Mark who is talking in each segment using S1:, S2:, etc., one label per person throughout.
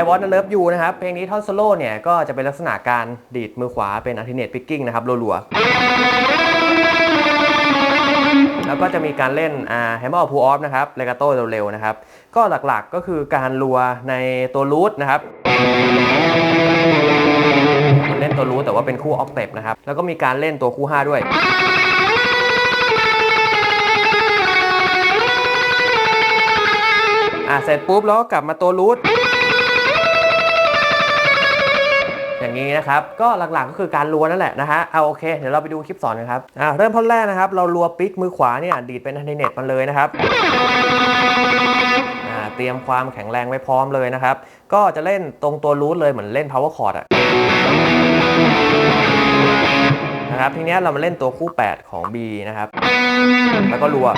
S1: I Want to Love You นะครับ เพลงนี้ท่อนโซโล่เนี่ย ก็จะเป็นลักษณะการดีดมือขวาเป็น alternate picking นะครับรัวๆแล้วก็จะมีการเล่นอ่า hammer pull off นะครับ legato เร็วๆนะครับ ก็หลักๆก็คือการรัวในตัวรูทนะครับเล่นตัวรูทแต่ว่าเป็นคู่ออกเตปนะครับ แล้วก็มีการเล่นตัวคู่ 5 ด้วยอะเสร็จปุ๊บแล้วกลับมาตัวรูท นี้นะครับ ก็หลักๆก็คือการรัวนั่นแหละนะฮะเอาโอเค เดี๋ยวเราไปดูคลิปสอนกันครับอ่าเริ่มท่อนแรกนะครับ เรารัวปิกมือขวาเนี่ยดีดเป็นอันเน็ตมันเลยนะครับอ่าเตรียมความแข็งแรงไว้พร้อมเลยนะครับ ก็จะเล่นตรงตัวรูทเลยเหมือนเล่น power chord อะนะครับทีนี้เรามาเล่นตัวคู่ 8 ของ B นะครับ แล้วก็รัว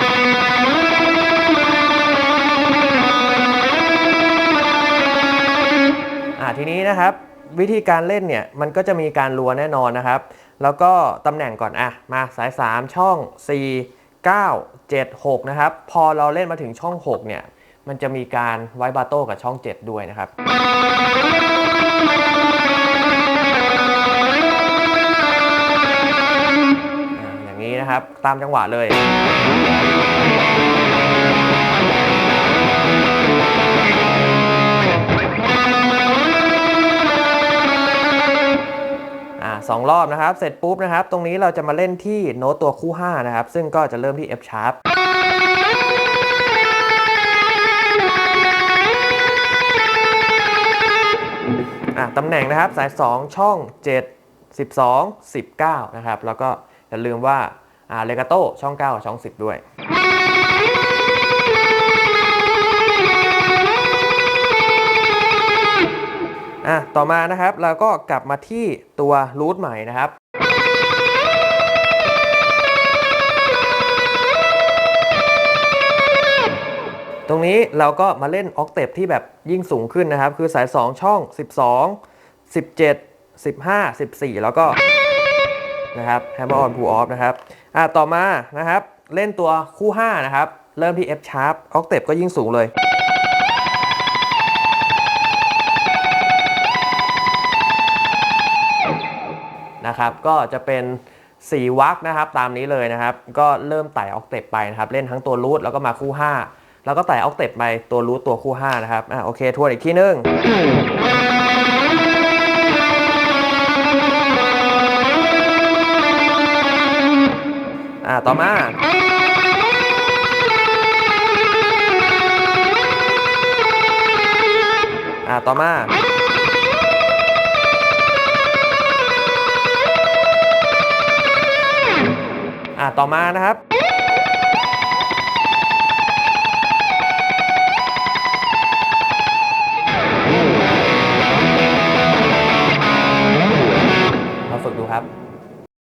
S1: อ่าทีนี้นะครับ วิธีการเล่นเนี่ยมันก็จะมีการรัวแน่นอนนะครับ แล้วก็ตำแหน่งก่อนอะมาสาย 3 ช่อง 4 9 7 6 นะครับ พอเราเล่นมาถึงช่อง 6 เนี่ย มันจะมีการไว้บาโต้กับช่อง 7 ด้วยนะครับอ่าอย่างนี้นะครับตามจังหวะเลย สองรอบนะครับ เสร็จปุ๊บนะครับ ตรงนี้เราจะมาเล่นที่โน้ตตัวคู่ 5 นะครับ ซึ่งก็จะเริ่มที่ F sharp อะตำแหน่งนะครับสาย 2 ช่อง 7 12 19 นะครับ แล้วก็อย่าลืมว่าอ่าเลกาโต้ช่อง9กับช่อง 10 ด้วย อะต่อมานะครับเราก็กลับมาที่ตัวรูทใหม่นะครับตรงนี้เราก็มาเล่นออกเตปที่แบบยิ่งสูงขึ้นนะครับ คือสาย 2 ช่อง 12 17 15 14 แล้วก็นะครับ hammer on pull off นะครับอะต่อมานะครับ เล่นตัวคู่ 5 นะครับ เริ่มที่ F sharp ออกเตปก็ยิ่งสูงเลย นะครับ ก็จะเป็น4วักนะครับตามนี้เลยนะครับ ก็เริ่มไต่ออกเตปไปนะครับ เล่นทั้งตัวรูทแล้วก็มาคู่ 5 แล้วก็ไต่ออกเตปไปตัวรูทตัวคู่ 5 นะครับอะโอเคทวนอีกทีนึงอะต่อมาอะต่อมา ต่อมานะครับ